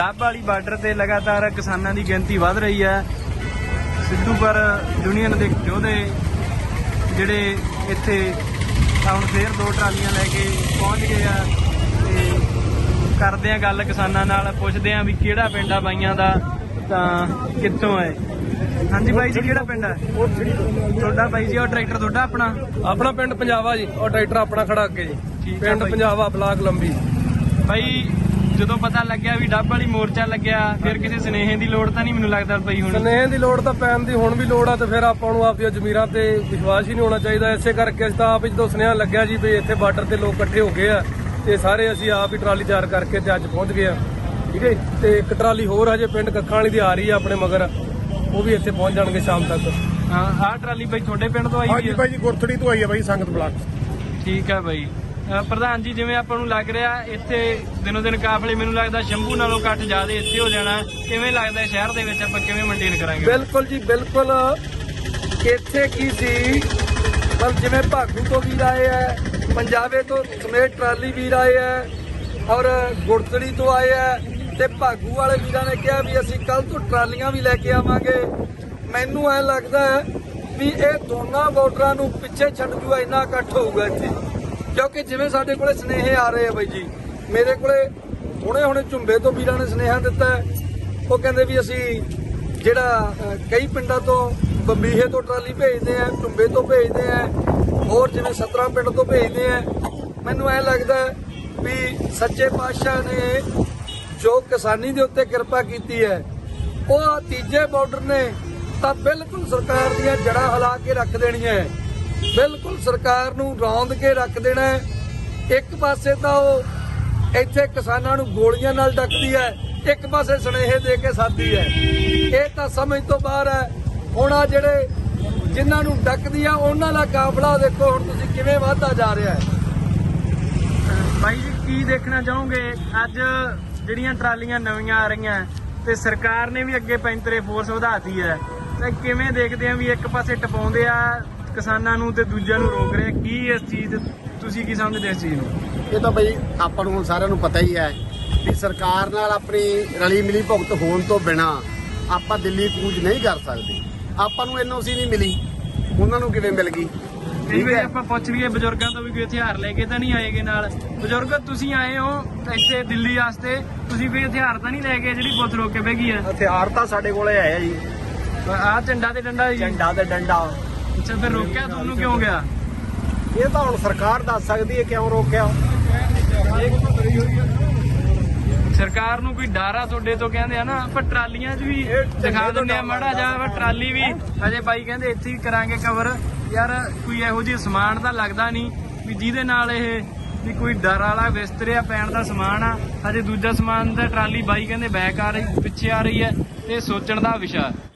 ਡੱਬ ਵਾਲੀ ਬਾਰਡਰ ਤੇ ਲਗਾਤਾਰ ਕਿਸਾਨਾਂ ਦੀ ਗਿਣਤੀ ਵਧ ਰਹੀ ਹੈ। ਸਿੱਧੂ ਪਰ ਯੂਨੀਅਨ ਦੇ ਯੋਧੇ ਜਿਹੜੇ ਇੱਥੇ ਹੁਣ ਫੇਰ ਦੋ ਟਰਾਲੀਆਂ ਲੈ ਕੇ ਪਹੁੰਚ ਗਏ ਆ ਤੇ ਕਰਦੇ ਆ ਗੱਲ ਕਿਸਾਨਾਂ ਨਾਲ ਪੁੱਛਦੇ ਆ ਵੀ ਕਿਹੜਾ ਪਿੰਡ ਆ ਬਾਈਆਂ ਦਾ ਤਾਂ ਕਿੱਥੋਂ ਹੈ ਹਾਂਜੀ ਬਾਈ ਜੀ ਕਿਹੜਾ ਪਿੰਡ ਹੈ ਤੁਹਾਡਾ ਬਾਈ ਜੀ ਉਹ ਟਰੈਕਟਰ ਤੁਹਾਡਾ ਆਪਣਾ? ਆਪਣਾ ਪਿੰਡ ਪੰਜਾਬਾ ਜੀ ਉਹ ਟਰੈਕਟਰ ਆਪਣਾ ਖੜਾ ਅੱਗੇ ਜੀ। ਪਿੰਡ। ਪੰਜਾਬਾ ਬਲਾਕ ਲੰਬੀ। ਬਾਈ ਜਦੋਂ ਪਤਾ ਲੱਗਿਆ ਵੀ ਡੱਬ ਵਾਲੀ ਮੋਰਚਾ ਲੱਗਿਆ ਫਿਰ ਕਿਸੇ ਸਨੇਹੇ ਦੀ ਲੋੜ ਤਾਂ ਨਹੀਂ ਮੈਨੂੰ ਲੱਗਦਾ ਪਈ ਹੁਣ। ਸਨੇਹ ਦੀ ਲੋੜ ਤਾਂ ਪੈਣ ਦੀ ਹੁਣ ਵੀ ਲੋੜ ਆ ਤੇ ਫਿਰ ਆਪਾਂ ਨੂੰ ਆਪਦੀਆਂ ਜ਼ਮੀਰਾਂ ਤੇ ਵਿਸ਼ਵਾਸ ਹੀ ਨਹੀਂ ਹੋਣਾ ਚਾਹੀਦਾ। ਇਸੇ ਕਰਕੇ ਅਸੀਂ ਤਾਂ ਆਪ ਹੀ ਜਦੋਂ ਸੁਨੇਹਾ ਲੱਗਿਆ ਜੀ ਵੀ ਇੱਥੇ ਬਾਰਡਰ ਤੇ ਲੋਕ ਇਕੱਠੇ ਹੋ ਗਏ ਆ ਤੇ ਸਾਰੇ ਅਸੀਂ ਆਪ ਹੀ ਟਰਾਲੀ ਤਿਆਰ ਕਰਕੇ ਤੇ ਅੱਜ ਪਹੁੰਚ ਗਏ ਆ। ਠੀਕ ਹੈ? ਤੇ ਇੱਕ ਟਰਾਲੀ ਹੋਰ ਹਜੇ ਪਿੰਡ ਕੱਖਾਂ ਵਾਲੀ ਦੀ ਆ ਰਹੀ ਆ ਆਪਣੇ ਮਗਰ ਉਹ ਵੀ ਇੱਥੇ ਪਹੁੰਚ ਜਾਣਗੇ ਸ਼ਾਮ ਤੱਕ। ਹਾਂ ਆਹ ਟਰਾਲੀ ਬਾਈ ਤੁਹਾਡੇ ਪਿੰਡ ਤੋਂ ਆਈ ਹਾਂਜੀ ਹੈ ਭਾਈ ਜੀ ਗੁਰਥੜੀ ਤੋਂ ਆਈ ਹੈ ਭਾਈ ਸੰਗਤ ਬਲਾਕ। ਠੀਕ ਹੈ ਬਾਈ। ਪ੍ਰਧਾਨ ਜੀ, ਜਿਵੇਂ ਆਪਾਂ ਨੂੰ ਲੱਗ ਰਿਹਾ, ਇੱਥੇ ਦਿਨੋ ਦਿਨ ਕਾਫਲੇ, ਮੈਨੂੰ ਲੱਗਦਾ ਸ਼ੰਭੂ ਨਾਲੋਂ ਘੱਟ ਜ਼ਿਆਦਾ ਇੱਥੇ ਹੋ ਜਾਣਾ। ਕਿਵੇਂ ਲੱਗਦਾ ਸ਼ਹਿਰ ਦੇ ਵਿੱਚ ਆਪਾਂ ਕਿਵੇਂ ਮੇਨਟੇਨ ਕਰਾਂਗੇ? ਬਿਲਕੁਲ ਜੀ, ਬਿਲਕੁਲ। ਇੱਥੇ ਕੀ ਸੀ? ਪਰ ਜਿਵੇਂ ਭਾਗੂ ਤੋਂ ਵੀਰ ਆਏ ਹੈ ਪੰਜਾਬੇ ਤੋਂ ਸਮੇਤ ਟਰਾਲੀ ਵੀਰ ਆਏ ਹੈ ਔਰ ਗੁਰਤੜੀ ਤੋਂ ਆਏ ਹੈ ਤੇ ਭਾਗੂ ਵਾਲੇ ਵੀਰਾਂ ਨੇ ਕਿਹਾ ਵੀ ਅਸੀਂ ਕੱਲ ਤੋਂ ਟਰਾਲੀਆਂ ਵੀ ਲੈ ਕੇ ਆਵਾਂਗੇ। ਮੈਨੂੰ ਐ ਲੱਗਦਾ ਹੈ ਵੀ ਇਹ ਦੋਨਾਂ ਬਾਰਡਰਾਂ ਨੂੰ ਪਿੱਛੇ ਛੱਡ ਜੂਗਾ, ਇੰਨਾ ਇਕੱਠ ਹੋਊਗਾ ਇੱਥੇ। ਕਿਉਂਕਿ ਜਿਵੇਂ ਸਾਡੇ ਕੋਲੇ ਸਨੇਹੇ ਆ ਰਹੇ ਆ ਬਾਈ ਜੀ, ਮੇਰੇ ਕੋਲੇ ਹੁਣੇ ਹੁਣੇ ਝੁੰਬੇ ਤੋਂ ਵੀਰਾਂ ਨੇ ਸਨੇਹਾ ਦਿੱਤਾ ਉਹ ਕਹਿੰਦੇ ਵੀ ਅਸੀਂ ਜਿਹੜਾ ਕਈ ਪਿੰਡਾਂ ਤੋਂ ਬੰਬੀਹੇ ਤੋਂ ਟਰਾਲੀ ਭੇਜਦੇ ਆ, ਝੁੰਬੇ ਤੋਂ ਭੇਜਦੇ ਆ, ਹੋਰ ਜਿਵੇਂ 17 ਪਿੰਡ ਤੋਂ ਭੇਜਦੇ ਆ ਮੈਨੂੰ ਐ ਲੱਗਦਾ ਵੀ ਸੱਚੇ ਪਾਤਸ਼ਾਹ ਨੇ ਜੋ ਕਿਸਾਨੀ ਦੇ ਉੱਤੇ ਕਿਰਪਾ ਕੀਤੀ ਹੈ, ਉਹ ਤੀਜੇ ਬਾਰਡਰ ਨੇ ਤਾਂ ਬਿਲਕੁਲ ਸਰਕਾਰ ਦੀਆਂ ਜੜਾਂ ਹਿਲਾ ਕੇ ਰੱਖ ਦੇਣੀਆਂ ਹੈ। ਬਿਲਕੁਲ ਸਰਕਾਰ ਨੂੰ ਰੌਂਦ ਕੇ ਰੱਖ ਦੇਣਾ ਹੈ। ਇੱਕ ਪਾਸੇ ਤਾਂ ਉਹ ਇੱਥੇ ਕਿਸਾਨਾਂ ਨੂੰ ਗੋਲੀਆਂ ਨਾਲ ਡੱਕਦੀ ਹੈ, ਇੱਕ ਪਾਸੇ ਸੁਨੇਹੇ ਦੇ ਕੇ ਸਾਦੀ ਹੈ। ਇਹ ਤਾਂ ਸਮਝ ਤੋਂ ਬਾਹਰ ਹੈ। ਹੁਣ ਆ ਜਿਹੜੇ ਜਿਨ੍ਹਾਂ ਨੂੰ ਡੱਕਦੀ ਆ, ਉਹਨਾਂ ਦਾ ਕਾਫਲਾ ਦੇਖੋ ਹੁਣ ਤੁਸੀਂ ਕਿਵੇਂ ਵਧਦਾ ਜਾ ਰਿਹਾ ਹੈ। ਬਾਈ ਜੀ, ਕੀ ਦੇਖਣਾ ਚਾਹੋਗੇ? ਅੱਜ ਜਿਹੜੀਆਂ ਟਰਾਲੀਆਂ ਨਵੀਆਂ ਆ ਰਹੀਆਂ ਤੇ ਸਰਕਾਰ ਨੇ ਵੀ ਅੱਗੇ ਪੈਂਤਰੇ ਫੋਰਸ ਵਧਾਤੀ ਹੈ। ਤੇ ਕਿਵੇਂ ਦੇਖਦੇ ਆ ਵੀ ਇੱਕ ਪਾਸੇ ਟਪਾਉਂਦੇ ਆ ਕਿਸਾਨਾਂ ਨੂੰ ਤੇ ਦੂਜਿਆਂ ਨੂੰ ਰੋਕ ਰਹੇ? ਕੀ ਇਸ ਚੀਜ਼ ਤੁਸੀਂ ਕੀ ਸਮਝਦੇ ਇਸ ਚੀਜ਼ ਨੂੰ? ਇਹ ਤਾਂ ਬਈ ਆਪਾਂ ਨੂੰ ਹੁਣ ਸਾਰਿਆਂ ਨੂੰ ਪਤਾ ਹੀ ਹੈ ਵੀ ਸਰਕਾਰ ਨਾਲ ਆਪਣੀ ਰਲੀ ਮਿਲੀ ਭੁਗਤ ਹੋਣ ਤੋਂ ਬਿਨਾ ਆਪਾਂ ਦਿੱਲੀ ਕੂਚ ਨਹੀਂ ਕਰ ਸਕਦੇ। ਆਪਾਂ ਨੂੰ ਐਨਓਸੀ ਨਹੀਂ ਮਿਲੀ। ਉਹਨਾਂ ਨੂੰ ਕਿਵੇਂ ਮਿਲ ਗਈ? ਕਈ ਵਾਰੀ ਆਪਾਂ ਪੁੱਛ ਲਈਏ ਬਜ਼ੁਰਗਾਂ ਤੋਂ ਵੀ ਕੋਈ ਹਥਿਆਰ ਲੈ ਕੇ ਤਾਂ ਨਹੀਂ ਆਏਗੇ ਨਾਲ। ਬਜ਼ੁਰਗ ਤੁਸੀਂ ਆਏ ਹੋ ਇੱਥੇ ਦਿੱਲੀ ਵਾਸਤੇ ਤੁਸੀਂ ਕੋਈ ਹਥਿਆਰ ਤਾਂ ਨਹੀਂ ਲੈ ਕੇ ਜਿਹੜੀ ਪੁੱਛ ਰੋਕ ਕੇ ਬਹਿ ਹੈ? ਹਥਿਆਰ ਤਾਂ ਸਾਡੇ ਕੋਲੇ ਆਇਆ ਜੀ। ਆਹ ਝੰਡਾ ਤੇ ਡੰਡਾ ਜੀ। ਝੰਡਾ ਤੇ ਡੰਡਾ। ਅੱਛਾ ਫਿਰ ਰੋਕਿਆ ਤੁਹਾਨੂੰ? ਕਿਉਂ ਗਿਆ? ਇਹ ਤਾਂ ਹੁਣ ਸਰਕਾਰ ਦੱਸ ਸਕਦੀ ਹੈ ਕਿਉਂ ਰੋਕਿਆ। ਸਰਕਾਰ ਨੂੰ ਕੋਈ ਡਾਰਾ ਤੁਹਾਡੇ ਤੋਂ ਕਹਿੰਦੇ ਆ ਨਾ ਆਪਾਂ ਟਰਾਲੀਆਂ 'ਚ ਵੀ ਦਿਖਾ ਦਿੰਦੇ ਆ ਮਾੜਾ ਵਾ ਟਰਾਲੀ ਵੀ। ਅਜੇ ਬਾਈ ਕਹਿੰਦੇ ਇੱਥੇ ਹੀ ਕਰਾਂਗੇ ਕਵਰ ਯਾਰ ਕੋਈ ਇਹੋ ਜਿਹੀ ਸਮਾਨ ਤਾਂ ਲੱਗਦਾ ਨਹੀਂ ਵੀ ਜਿਹਦੇ ਨਾਲ ਇਹ ਵੀ ਕੋਈ ਡਰ ਵਾਲਾ ਵਿਸਤਰਿਆ ਪੈਣ ਦਾ ਸਮਾਨ ਆ। ਅਜੇ ਦੂਜਾ ਸਮਾਨ ਦਾ ਟਰਾਲੀ ਬਾਈ ਕਹਿੰਦੇ ਬੈਕ ਆ ਰਹੀ ਪਿੱਛੇ ਆ ਰਹੀ ਹੈ ਤੇ ਸੋਚਣ ਦਾ ਵਿਸ਼ਾ।